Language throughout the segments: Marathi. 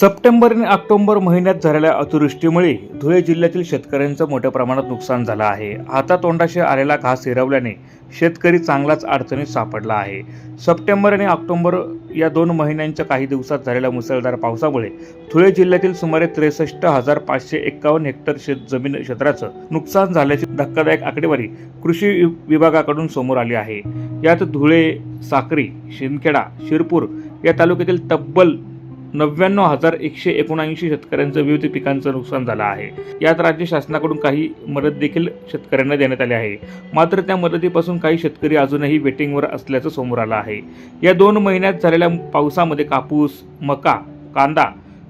सप्टेंबर आणि ऑक्टोबर महिन्यात झालेल्या अतिवृष्टीमुळे धुळे जिल्ह्यातील शेतकऱ्यांचं मोठ्या प्रमाणात नुकसान झालं आहे. हातातोंडाशी आलेला घास हिरवल्याने शेतकरी चांगलाच अडचणीत सापडला आहे. सप्टेंबर आणि ऑक्टोबर या दोन महिन्यांच्या काही दिवसात झालेल्या मुसळधार पावसामुळे धुळे जिल्ह्यातील सुमारे त्रेसष्ट हजार पाचशे एक्कावन्न हेक्टर शेत जमीन क्षेत्राचं नुकसान झाल्याची धक्कादायक आकडेवारी कृषी वि- विभागाकडून समोर आली आहे. यात धुळे साक्री शिंदखेडा शिरपूर या तालुक्यातील तब्बल नव्याण्णव हजार एकशे एकोणऐंशी शेतकऱ्यांचं विविध पिकांचं नुकसान झालं आहे. यात राज्य शासनाकडून काही मदत देखील शेतकऱ्यांना देण्यात आली आहे. मात्र त्या मदतीपासून काही शेतकरी अजूनही वेटिंगवर असल्याचं समोर आलं आहे. या दोन महिन्यात झालेल्या पावसामध्ये कापूस मका कांदा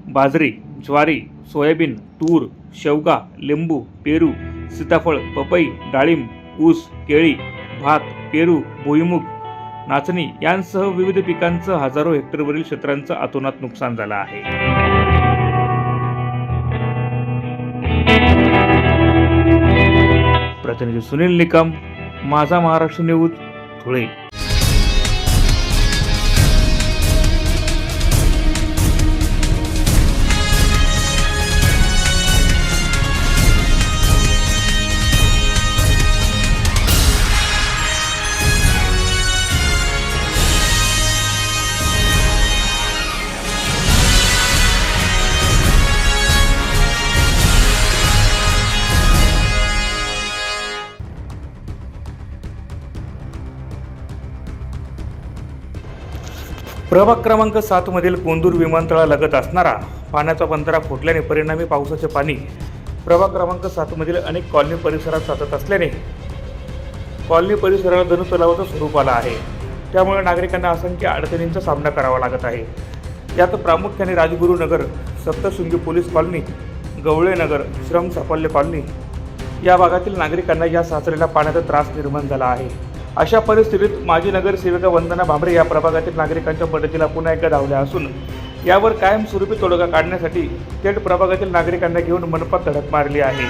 बाजरी ज्वारी सोयाबीन तूर शेवगा लिंबू पेरू सीताफळ पपई डाळिंब ऊस केळी भात पेरू भुईमुग नाचणी यांसह विविध पिकांचं हजारो हेक्टरवरील क्षेत्रांचं अतोनात नुकसान झालं आहे. प्रतिनिधी सुनील निकम माझा महाराष्ट्र न्यूज धुळे. प्रभाग क्रमांक सातमधील कोंदूर विमानतळालगत असणारा पाण्याचा बंधारा फुटल्याने परिणामी पावसाचे पाणी प्रभाग क्रमांक सातमधील अनेक कॉलनी परिसरात साचत असल्याने कॉलनी परिसराला धनुतलावाचं स्वरूप आलं आहे. त्यामुळे नागरिकांना असंख्य अडचणींचा सामना करावा लागत आहे. यात प्रामुख्याने Rajgurunagar Saptashrungi police colony Gawalenagar Shram Safalya colony या भागातील नागरिकांना या साचलेल्या पाण्याचा त्रास निर्माण झाला आहे. अशा परिस्थितीत माजी नगरसेविका वंदना भांबरे या प्रभागातील नागरिकांच्या मदतीला पुन्हा एकदा धावल्या असून यावर कायमस्वरूपी तोडगा काढण्यासाठी थेट प्रभागातील नागरिकांना घेऊन मनपा धडक मारली आहे.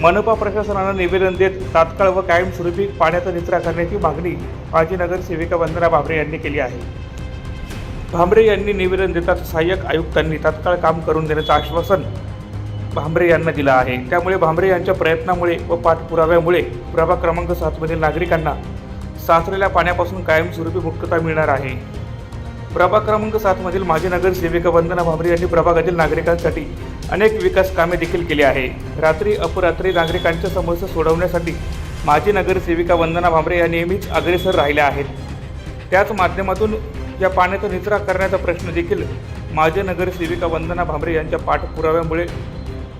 मनपा प्रशासनानं निवेदन देत तात्काळ व कायमस्वरूपी पाण्याचा निचरा करण्याची मागणी माजी नगरसेविका वंदना भांबरे यांनी केली आहे. भांबरे यांनी निवेदन देताच सहाय्यक आयुक्तांनी तात्काळ काम करून देण्याचं आश्वासन भांबरे यांना दिलं आहे. त्यामुळे भांबरे यांच्या प्रयत्नामुळे व पाठपुराव्यामुळे प्रभाग क्रमांक सातमधील नागरिकांना साचलेल्या पाण्यापासून कायमस्वरूपी मुक्तता मिळणार आहे. प्रभाग क्रमांक सातमधील माजी नगरसेविका वंदना भांबरे यांनी प्रभागातील नागरिकांसाठी अनेक विकास कामे देखील केली आहे. रात्री अपरात्री नागरिकांच्या समस्या सोडवण्यासाठी माजी नगरसेविका वंदना भांबरे या नेहमीच अग्रेसर राहिल्या आहेत. त्याच माध्यमातून या पाण्याचा निचरा करण्याचा प्रश्न देखील माजी नगरसेविका वंदना भांबरे यांच्या पाठपुराव्यामुळे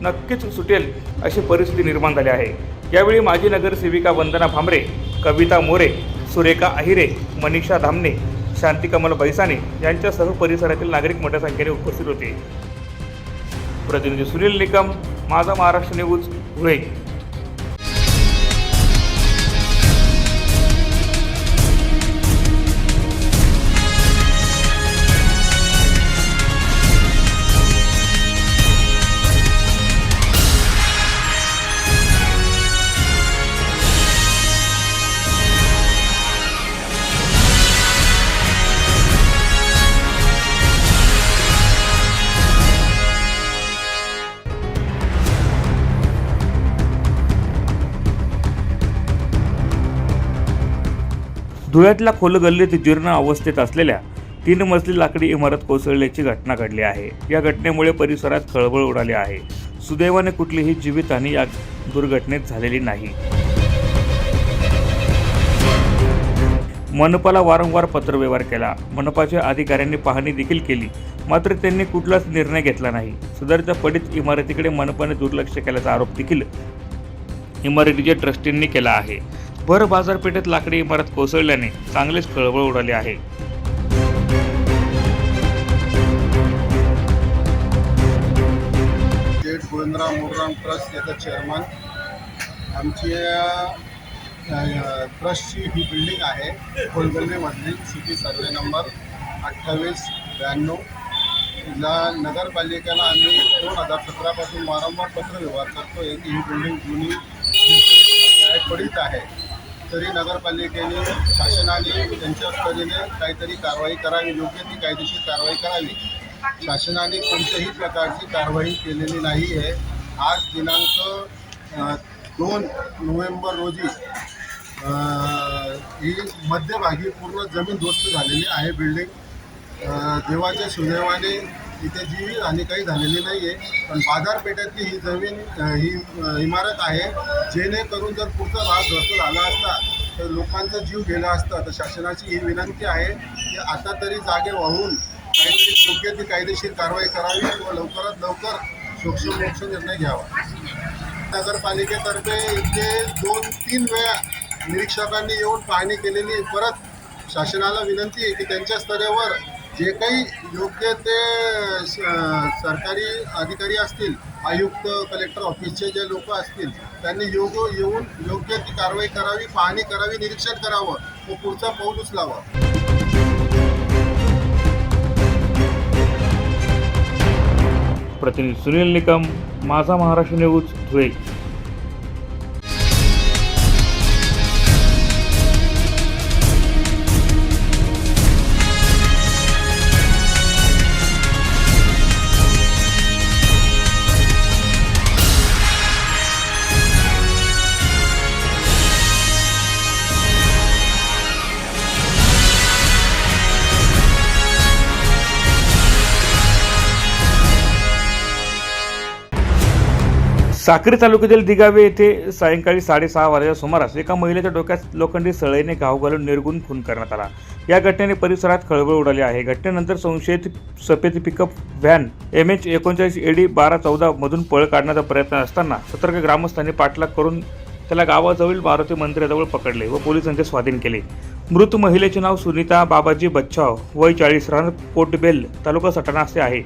नक्कीच सुटेल अशी परिस्थिती निर्माण झाली आहे. यावेळी माजी नगरसेविका वंदना भांबरे कविता मोरे सुरेखा अहिरे मनीषा धामणे शांतिकमल बैसाने यांच्यासह परिसरातील नागरिक मोठ्या संख्येने उपस्थित होते. प्रतिनिधी सुनील निकम माझा महाराष्ट्र न्यूज धुळे. धुळ्यातल्या खोलगल्लीत जीर्ण अवस्थेत असलेल्या तीन मजली लाकडी इमारत कोसळल्याची घटना घडली आहे. या घटनेमुळे परिसरात खळबळ उडाली आहे. सुदैवाने कुठलीही जीवितहानी या दुर्घटनेत झालेली नाही. मनपाला वारंवार पत्रव्यवहार केला. मनपाच्या अधिकाऱ्यांनी पाहणी देखील केली. मात्र त्यांनी कुठलाच निर्णय घेतला नाही. सदरच्या पडीत इमारतीकडे मनपाने दुर्लक्ष केल्याचा आरोप देखील इमारतीच्या ट्रस्टींनी केला आहे. भर बाजारपेठेत लाकडी इमारत कोसळल्याने चांगलेच खळबळ उडाली आहे. गोविंदराव मोरराम ट्रस्ट याचा चेअरमन आमची ट्रस्टची ही बिल्डिंग आहे. कोलगल्लीमधली सिटी सर्वे नंबर अठ्ठावीस ब्याण्णव. या नगरपालिकेला आम्ही दोन हजार सतरापासून वारंवार पत्र व्यवहार करतो एक ही बिल्डिंग जुनी पडीत आहे. तरी नगरपालिकेने शासनाने त्यांच्या तरीने काहीतरी कारवाई करावी योग्य ती कायदेशीर कारवाई करावी. शासनाने कोणत्याही प्रकारची कारवाई केलेली नाही आहे आज दिनांक दोन नोव्हेंबर रोजी ही मध्यभागी पूर्ण जमीन ध्वस्त झालेली आहे बिल्डिंग. देवाच्या सुदैवाने इथे जीवी हानिकाही काही झालेली नाही आहे पण बाजारपेठेतली ही जमीन ही इमारत आहे जेणेकरून जर पुढचा भाग ध्वस्त झाला असता तर लोकांचा जीव गेला असता तर शासनाची ही विनंती आहे की आता तरी जागे वाहून काहीतरी योग्य ती कायदेशीर कारवाई करावी व लवकरात लवकर सोक्षमोक्ष निर्णय घ्यावा. नगरपालिकेतर्फे इथे दोन तीन वेळा निरीक्षकांनी येऊन पाहणी केलेली परत शासनाला विनंती आहे की त्यांच्या स्तरावर जे काही योग्य ते स- सरकारी अधिकारी असतील आयुक्त कलेक्टर ऑफिसचे जे लोक असतील त्यांनी योग येऊन योग्य ती कारवाई करावी पाहणी करावी निरीक्षण करावं व पुढचा पाऊल उचलावा. प्रतिनिधी सुनील निकम माझा महाराष्ट्र न्यूज धुळे. साक्री तालुक्यातील दिगावे येथे सायंकाळी साडेसहा वाजेच्या सुमारास एका महिलेच्या डोक्यात लोखंडी सळईने घाव घालून निर्गुण खून करण्यात आला. या घटनेने परिसरात खळबळ उडाली आहे. घटनेनंतर संशयित सफेद पिकअप व्हॅन एम एच एकोणचाळीस एडी बारा चौदा मधून पळ काढण्याचा प्रयत्न असताना सतर्क ग्रामस्थांनी पाठलाग करून त्याला गावाजवळील मारुती मंदिराजवळ पकडले व पोलिसांचे स्वाधीन केले. मृत महिलेचे नाव सुनीता बाबाजी बच्छाव वय चाळीस राहणार पोटबेल तालुका सटाणा असे आहे.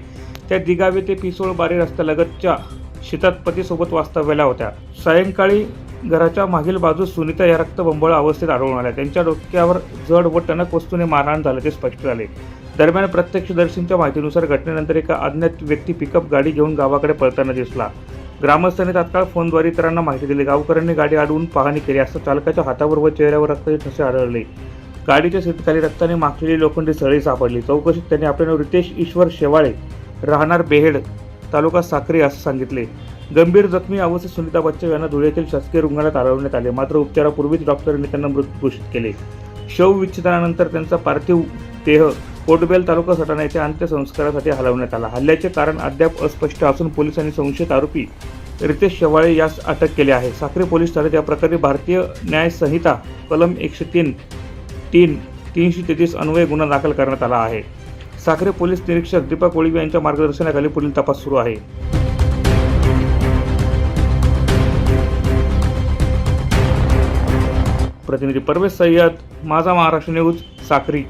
त्या दिगावे ते पिसोळ बारी रस्त्यालगतच्या शेतात पतीसोबत वास्तव्याला होत्या. सायंकाळी घराच्या मागील बाजूस सुनीता या रक्तबंबळ अवस्थेत आढळून आल्या. त्यांच्या डोक्यावर जड व टणक वस्तूने मारहाण झाल्याचे स्पष्ट झाले. दरम्यान प्रत्यक्षदर्शींच्या माहितीनुसार घटनेनंतर एका अज्ञात व्यक्ती पिकअप गाडी घेऊन गावाकडे पळताना दिसला. ग्रामस्थांनी तात्काळ फोनद्वारे इतरांना माहिती दिली. गावकऱ्यांनी गाडी अडवून पाहणी केली असता चालकाच्या हातावर व चेहऱ्यावर रक्ताचे ठसे आढळले. गाडीच्या सीटखाली रक्ताने माखलेली लोखंडी सळी सापडली. चौकशीत त्यांनी आपले नाव रितेश ईश्वर शेवाळे राहणार बेहेड तालुका साक्री असं सांगितले. गंभीर जखमी अवस्थेत सुनीता बच्चव यांना धुळेतील शासकीय रुग्णालयात हलवण्यात आले. मात्र उपचारापूर्वीच डॉक्टरांनी त्यांना मृत घोषित केले. शवविच्छेदनानंतर त्यांचा पार्थिव देह कोटबेल तालुका सटाणा येथे अंत्यसंस्कारासाठी हलवण्यात आला. हल्ल्याचे कारण अद्याप अस्पष्ट असून पोलिसांनी संशयित आरोपी रितेश शेवाळे यास अटक केले आहे. साखरे पोलीस ठाण्यात या प्रकरणी भारतीय न्याय संहिता कलम एकशे तीन तीन तीनशे तेहतीस अन्वये गुन्हा दाखल करण्यात आला आहे. साखरे पोलीस निरीक्षक दीपक कोळीबे यांच्या मार्गदर्शनाखाली पुढील तपास सुरू आहे. प्रतिनिधी परवेश सय्यद माझा महाराष्ट्र न्यूज साखरी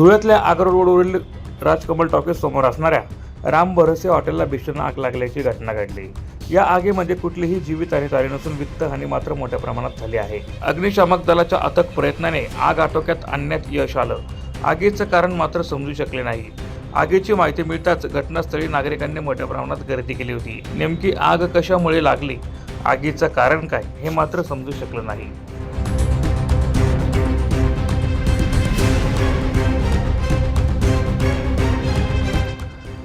धुळ्यातल्या आगर रोडवरील राजकमल टॉकीज समोर असणाऱ्या राम भरोसे हॉटेलला भीषण आग लागल्याची घटना घडली. या आगीमध्ये कुठलीही जीवितहानी झाली नसून वित्तहानी मात्र मोठ्या प्रमाणात झाली आहे. अग्निशामक दलाच्या अथक प्रयत्नाने आग आटोक्यात आणण्यात यश आलं. आगीचं कारण मात्र समजू शकले नाही. आगीची माहिती मिळताच घटनास्थळी नागरिकांनी मोठ्या प्रमाणात गर्दी केली होती. नेमकी आग कशामुळे लागली? आगीचं कारण काय हे मात्र समजू शकलं नाही.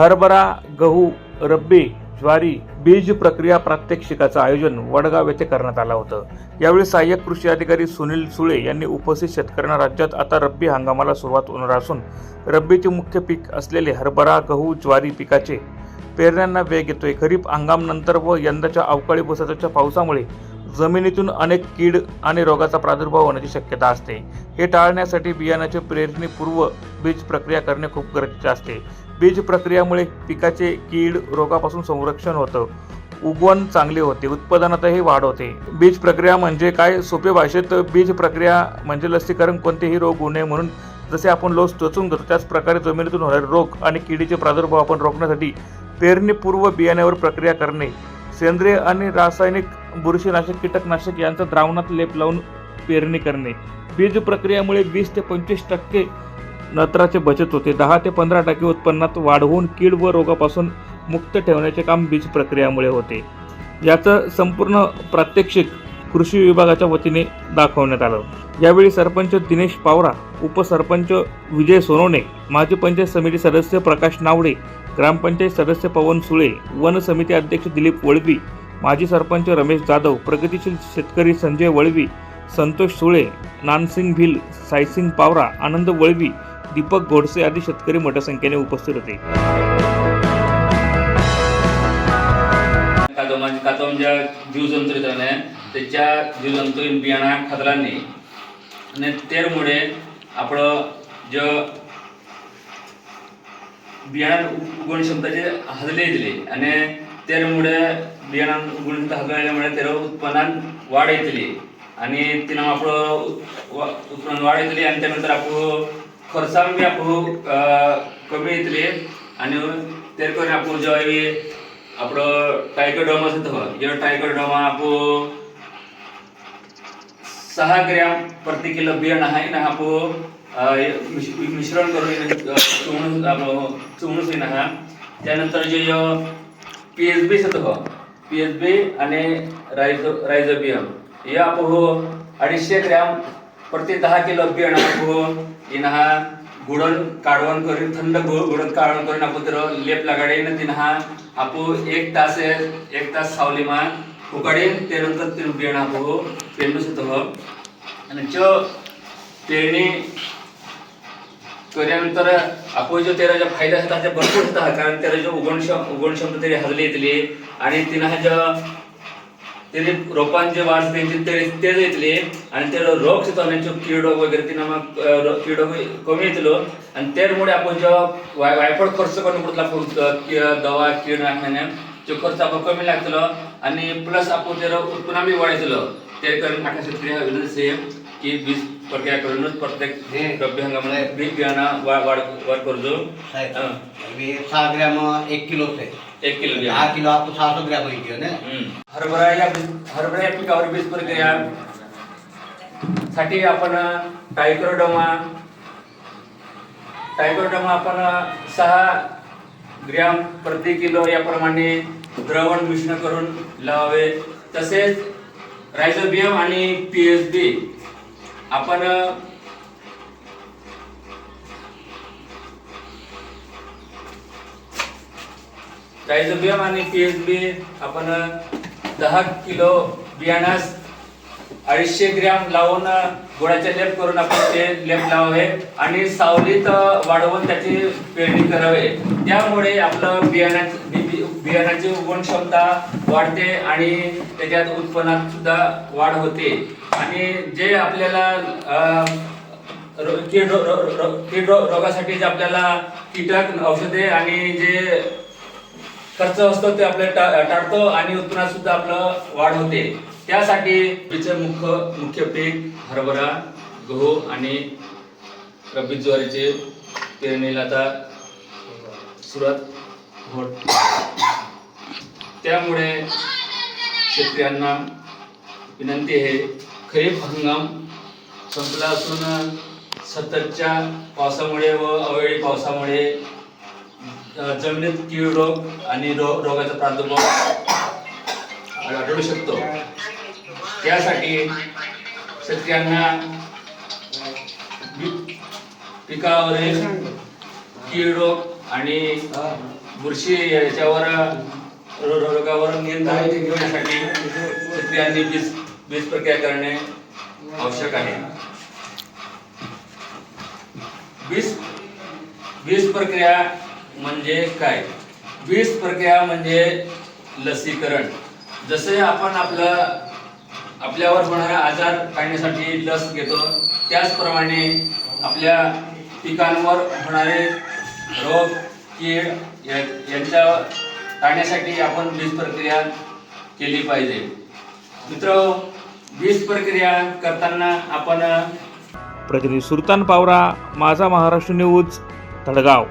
हरभरा गहू रब्बी ज्वारी बीज प्रक्रिया प्रात्यक्षिकाचं आयोजन वडगाव येथे करण्यात आलं होतं. यावेळी सहाय्यक कृषी अधिकारी सुनील सुळे यांनी उपस्थित शेतकऱ्यांना राज्यात आता रब्बी हंगामाला सुरुवात होणार असून रब्बीचे मुख्य पीक असलेले हरभरा गहू ज्वारी पिकाचे पेरण्यांना वेग येतोय. खरीप हंगामनंतर व यंदाच्या अवकाळी पावसाच्या पावसामुळे जमिनीतून अनेक कीड आणि रोगाचा प्रादुर्भाव होण्याची शक्यता असते. हे टाळण्यासाठी बियाण्याचे पेरणीपूर्व बीज प्रक्रिया करणे खूप गरजेचे असते. बीज प्रक्रियामुळे पिकाचे कीड रोगापासून संरक्षण होतं. उगवण चांगले होते उत्पादनातही वाढ होते. बीज प्रक्रिया म्हणजे काय? सोपे भाषेत बीज प्रक्रिया म्हणजे लसीकरण कोणतेही रोग होऊ नये म्हणून जसे आपण लोस टोचून घेतो त्याच प्रकारे जमिनीतून होणारे रोग आणि किडीचे प्रादुर्भाव आपण रोखण्यासाठी पेरणीपूर्व बियाण्यावर प्रक्रिया करणे. सेंद्रिय आणि रासायनिक बुरशीनाशक कीटकनाशक यांचा द्रावणात लेप लावून पेरणी करणे. बीज प्रक्रियामुळे वीस ते पंचवीस टक्के नत्राचे बचत होते. दहा ते पंधरा टक्के उत्पन्नात वाढ होऊन कीड व रोगापासून मुक्त ठेवण्याचे काम बीज प्रक्रियामुळे होते. याचं संपूर्ण प्रात्यक्षिक कृषी विभागाच्या वतीने दाखवण्यात आलं. यावेळी सरपंच दिनेश पावरा उपसरपंच विजय सोनवणे माजी पंचायत समिती सदस्य प्रकाश नावडे ग्रामपंचायत सदस्य पवन सुळे वन समिती अध्यक्ष दिलीप वळवी माजी सरपंच रमेश जाधव प्रगतीशील शेतकरी संजय वळवी संतोष सुळे नानसिंग भिल सायसिंग पावरा आनंद वळवी दीपक गोडसे आदी शेतकरी मोठ्या संख्येने उपस्थित होते. कादोमाची ज्या जीवजंतू येताले त्याच्या जीवजंतू बियाणा खातरांनी आणि तेरमुळे आपलं जो बियाणा उगवण क्षमताचे हजले येतले आणि तेरमुळे बियाणा उगवण क्षमता हजल्यामुळे तेर उत्पन्नात वाढ येतली. आणि तिनं आपलं उत्पन्न वाढ येतली आणि त्यानंतर आपण खर्चान भी आपको कमी येतली आणि तेर करून आपण जेव्हा आपलं टायगर डोमा असतं जेव्हा हो. टायगर डोमा आपको सहा ग्रॅम प्रति किलो बियाणं आहे ना आपण मिश्रण करून चुवणून आपलं येईन हा. त्यानंतर जे पी एच बी असतं हो. पी एच बी आणि रायझो रायझोबियम हे आपण अडीचशे ग्रॅम प्रति दहा किलो बियाणं आपण येईन हा गुडण काढवण करून थंड गु- काढवण करून आपण तर लेप लगाडीन तिन हा आपू एक तास एक तास सावली सावलीमा उकाडीन त्यानंतर तिन बियाणं आपण पेरणू हो. आणि जो पेरणी केल्यानंतर आपण जो तेरा जो फायदा असता ते भरपूर होता कारण त्याला जो उगवण क्षम उगवण क्षमता तरी हजली येतली आणि तिनं हा जो त्याने रोपांचे वाढ त्यांचे ते तेज येतले आणि ते रोग सुद्धा त्यांचे कीड वगैरे अ, रो- कीड कमी येतलो आणि त्यामुळे आपण जो वाय वायफळ खर्च करून की- दवा कीड नाशण्याने तो खर्च आपण कमी लागतलो. आणि प्लस आपण त्याला उत्पन्न बी वाढयतलो ते कारण आखा शेतकरी आहे की बीज प्रक्रिया करूनच प्रत्येक रब्बी हंगामाला बी बियाणं करजो हं. हे सहा ग्रॅम एक आहे. एक किलो दहा किलो आपण सहाशे ग्रॅम घेतो ना हम्म. हरभरा या बीज- हरभरा या पिकावर बीज प्रक्रिया साठी आपण टायक्रोडोमा टायक्रोडोमा आपण सहा ग्रॅम प्रति किलो याप्रमाणे द्रवण मिश्रण करून लावावे. तसेच रायझोबियम आणि पी एच बी आपण रायझोबियम आणि पी एच बी आपण दहा किलो बियाणास अडीचशे ग्रॅम लावून गुळाचे लेप करून आपण ते लेप लावावे आणि सावलीत वाढवून त्याची पेरणी करावे. त्यामुळे आपलं बियाण्याची बियाण्याची उगवण क्षमता वाढते आणि त्याच्यात उत्पन्नात सुद्धा वाढ होते. आणि जे आपल्याला कीड रोगासाठी जे आपल्याला कीटक औषधे आणि जे खर्च असतो ते आपलं टा- टाळतो आणि उत्पन्नात सुद्धा आपलं वाढ होते. त्यासाठी रब्बीचे मुख्य मुख्य पीक हरभरा गहू आणि रब्बी ज्वारीचे पेरणीला आता सुरुवात होत. त्यामुळे शेतकऱ्यांना विनंती आहे खरीप हंगाम संपला असून सततच्या पावसामुळे व अवेळी पावसामुळे जमिनीत कीड रोग आणि रोगाचा प्रादुर्भाव आढळू शकतो. त्यासाठी शेतकऱ्यांना पिकावरील कीड रोग आणि बुरशी याच्यावर रोगावर नियंत्रण ठेवण्यासाठी शेतकऱ्यांनी बीज बीज प्रक्रिया करणे आवश्यक आहे. बीज बीज प्रक्रिया म्हणजे काय? वीस प्रक्रिया म्हणजे लसीकरण. जसे आपण आपलं आपल्यावर होणारा आजार काढण्यासाठी लस घेतो त्याचप्रमाणे आपल्या पिकांवर होणारे रोग कीड या- यांच्या टाळण्यासाठी आपण बीज प्रक्रिया केली पाहिजे. मित्र बीज प्रक्रिया करताना आपण प्रतिनिधी सुलतान पावरा माझा महाराष्ट्र न्यूज तडगाव